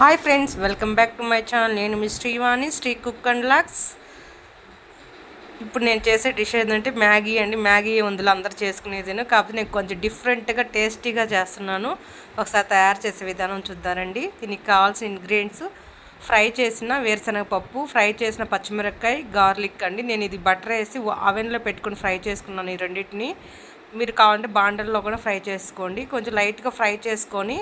Hi friends welcome back to my channel నేను మీ Srivani Sri cook and locks. ఇప్పుడు నేను చేసే డిష్ ఏంటంటే మ్యాగీ అండి. మ్యాగీ ఉందిలో అందరు చేసుకునేదేను కాకపోతే నేను కొంచెం డిఫరెంట్గా టేస్టీగా చేస్తున్నాను. ఒకసారి తయారు చేసే విధానం చూద్దారండి. దీనికి కావాల్సిన ఇంగ్రీడియంట్స్ ఫ్రై చేసిన వేరుశనగ పప్పు ఫ్రై చేసిన పచ్చిమిరపకాయ గార్లిక్ అండి. నేను ఇది బటర్ వేసి అవెన్లో పెట్టుకుని ఫ్రై చేసుకున్నాను ఈ రెండింటిని. మీరు కావాలంటే బాండల్లో కూడా ఫ్రై చేసుకోండి. కొంచెం లైట్గా ఫ్రై చేసుకొని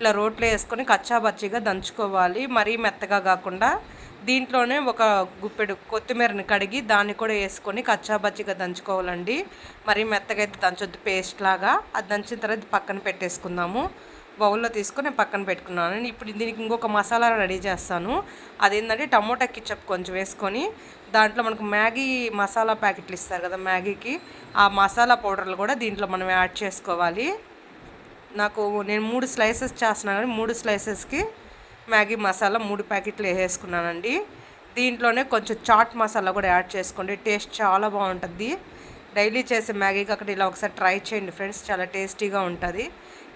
ఇలా రోట్లో వేసుకొని కచ్చాబచ్చిగా దంచుకోవాలి. మరీ మెత్తగా కాకుండా దీంట్లోనే ఒక గుప్పెడు కొత్తిమీరని కడిగి దాన్ని కూడా వేసుకొని కచ్చాబచ్చిగా దంచుకోవాలండి. మరీ మెత్తగా అయితే దంచొద్దు పేస్ట్ లాగా. అది దంచిన తర్వాత పక్కన పెట్టేసుకుందాము. బౌల్లో తీసుకొని పక్కన పెట్టుకున్నాను. ఇప్పుడు దీనికి ఇంకొక మసాలా రెడీ చేస్తాను. అదేంటంటే టమోటా కిచప్ కొంచెం వేసుకొని దాంట్లో మనకు మ్యాగీ మసాలా ప్యాకెట్లు ఇస్తారు కదా మ్యాగీకి ఆ మసాలా పౌడర్లు కూడా దీంట్లో మనం యాడ్ చేసుకోవాలి. నాకు నేను మూడు స్లైసెస్ చేస్తున్నాను కానీ మూడు స్లైసెస్కి మ్యాగీ మసాలా మూడు ప్యాకెట్లు వేసేసుకున్నానండి. దీంట్లోనే కొంచెం చాట్ మసాలా కూడా యాడ్ చేసుకోండి టేస్ట్ చాలా బాగుంటుంది. డైలీ చేసే మ్యాగీకి అక్కడ ఇలా ఒకసారి ట్రై చేయండి ఫ్రెండ్స్ చాలా టేస్టీగా ఉంటుంది.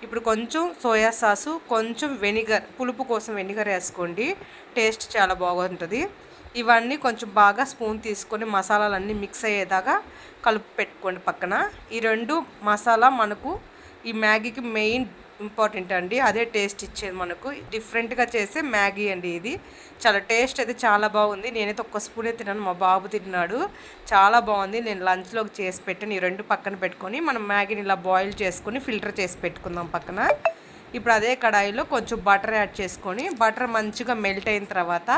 ఇప్పుడు కొంచెం సోయా సాసు కొంచెం వెనిగర్ పులుపు కోసం వెనిగర్ వేసుకోండి. టేస్ట్ చాలా బాగుంటుంది. ఇవన్నీ కొంచెం బాగా స్పూన్ తీసుకొని మసాలాలన్నీ మిక్స్ అయ్యేదాకా కలుపు పెట్టుకోండి పక్కన. ఈ రెండు మసాలా మనకు ఈ మ్యాగీకి మెయిన్ ఇంపార్టెంట్ అండి. అదే టేస్ట్ ఇచ్చేది మనకు. డిఫరెంట్గా చేసే మ్యాగీ అండి ఇది. చాలా టేస్ట్ అయితే చాలా బాగుంది. నేనైతే ఒక్క స్పూనే తిన్నాను. మా బాబు తిన్నాడు. చాలా బాగుంది. నేను లంచ్లోకి చేసి పెట్టాను. ఈ రెండు పక్కన పెట్టుకొని మనం మ్యాగీని ఇలా బాయిల్ చేసుకొని ఫిల్టర్ చేసి పెట్టుకుందాం పక్కన. ఇప్పుడు అదే కడాయిలో కొంచెం బటర్ యాడ్ చేసుకొని బటర్ మంచిగా మెల్ట్ అయిన తర్వాత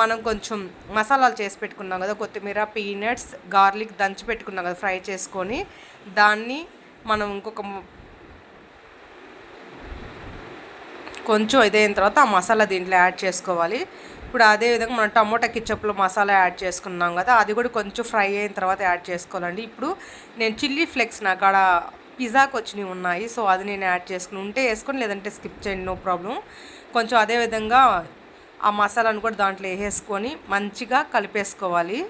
మనం కొంచెం మసాలాలు చేసి పెట్టుకున్నాం కదా కొత్తిమీర పీనట్స్ గార్లిక్ దంచి పెట్టుకున్నాం కదా ఫ్రై చేసుకొని దాన్ని మనం ఇంకొక కొంచెం ఇదైన తర్వాత ఆ మసాలా దీంట్లో యాడ్ చేసుకోవాలి. ఇప్పుడు అదేవిధంగా మనం టమోటా కిచప్లో మసాలా యాడ్ చేసుకున్నాం కదా అది కూడా కొంచెం ఫ్రై అయిన తర్వాత యాడ్ చేసుకోవాలండి. ఇప్పుడు నేను చిల్లీ ఫ్లెక్స్ నాకు అక్కడ పిజ్జాకి వచ్చినవి ఉన్నాయి సో అది నేను యాడ్ చేసుకుని ఉంటే వేసుకొని లేదంటే స్కిప్ చేయండి నో ప్రాబ్లం కొంచెం అదేవిధంగా ఆ మసాలాను కూడా దాంట్లో వేసేసుకొని మంచిగా కలిపేసుకోవాలి.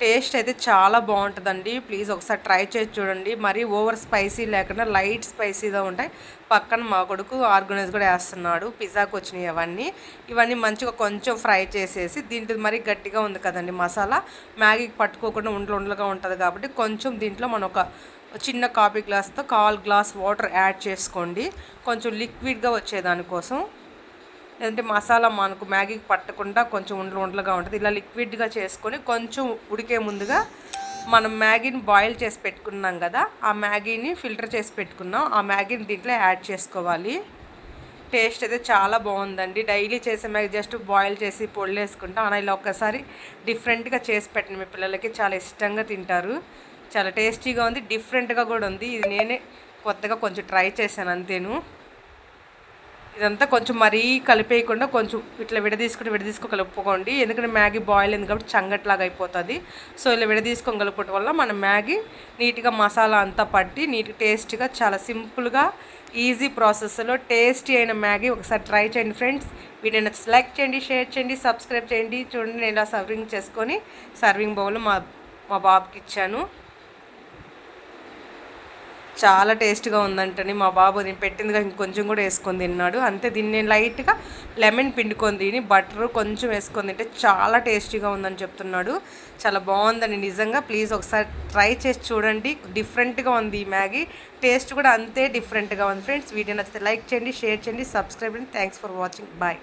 టేస్ట్ అయితే చాలా బాగుంటుందండి. ప్లీజ్ ఒకసారి ట్రై చేసి చూడండి. మరీ ఓవర్ స్పైసీ లేకుండా లైట్ స్పైసీగా ఉంటాయి. పక్కన మా కొడుకు ఆర్గనైజ్ కూడా వేస్తున్నాడు పిజ్జాకి వచ్చినాయి అవన్నీ. ఇవన్నీ మంచిగా కొంచెం ఫ్రై చేసేసి దీంట్లో మరీ గట్టిగా ఉంది కదండి మసాలా. మ్యాగీకి పట్టుకోకుండా ఉండలు ఉండలుగా ఉంటుంది కాబట్టి కొంచెం దీంట్లో మనం ఒక చిన్న కాఫీ గ్లాస్తో కాల్ గ్లాస్ వాటర్ యాడ్ చేసుకోండి. కొంచెం లిక్విడ్గా వచ్చేదానికోసం. లేదంటే మసాలా మనకు మ్యాగీకి పట్టకుండా కొంచెం ఉండలు ఉండలుగా ఉంటుంది. ఇలా లిక్విడ్గా చేసుకొని కొంచెం ఉడికే ముందుగా మనం మ్యాగీని బాయిల్ చేసి పెట్టుకున్నాం కదా ఆ మ్యాగీని ఫిల్టర్ చేసి పెట్టుకున్నాం. ఆ మ్యాగీని దీంట్లో యాడ్ చేసుకోవాలి. టేస్ట్ అయితే చాలా బాగుందండి. డైలీ చేసే మ్యాగీ జస్ట్ బాయిల్ చేసి పొళ్ళేసుకుంటాం అలా ఇలా ఒక్కసారి డిఫరెంట్గా చేసి పెట్టిన మీ పిల్లలకి చాలా ఇష్టంగా తింటారు. చాలా టేస్టీగా ఉంది డిఫరెంట్గా కూడా ఉంది. ఇది నేనే కొత్తగా కొంచెం ట్రై చేశాను అంతేను. ఇదంతా కొంచెం మరీ కలిపేయకుండా కొంచెం ఇట్లా విడదీసుకుని విడదీసుకో కలుపుకోండి. ఎందుకంటే మ్యాగీ బాయిల్ అయింది కాబట్టి చంగట్లాగా అయిపోతుంది. సో ఇలా విడదీసుకొని కలుపుకోవడం వల్ల మన మ్యాగీ నీట్గా మసాలా అంతా పట్టి నీట్ టేస్ట్గా చాలా సింపుల్గా ఈజీ ప్రాసెస్లో టేస్టీ అయిన మ్యాగీ ఒకసారి ట్రై చేయండి ఫ్రెండ్స్. వీడియోని లైక్ చేయండి షేర్ చేయండి సబ్స్క్రైబ్ చేయండి. చూడండి నేను ఇలా సర్వింగ్ చేసుకొని సర్వింగ్ బౌల్ మా మా బాబుకి ఇచ్చాను. చాలా టేస్ట్గా ఉందంటని మా బాబు నేను పెట్టిందిగా ఇంకొంచెం కూడా వేసుకొని తిన్నాడు. అంతే దీన్ని నేను లైట్గా లెమన్ పిండుకొని తిని బటర్ కొంచెం వేసుకొని తింటే చాలా టేస్టీగా ఉందని చెప్తున్నాడు. చాలా బాగుందని నిజంగా ప్లీజ్ ఒకసారి ట్రై చేసి చూడండి. డిఫరెంట్గా ఉంది ఈ మ్యాగీ టేస్ట్ కూడా అంతే డిఫరెంట్గా ఉంది. ఫ్రెండ్స్ వీడియో నచ్చితే లైక్ చేయండి షేర్ చేయండి సబ్స్క్రైబ్ చేయండి. Thanks for watching. బాయ్.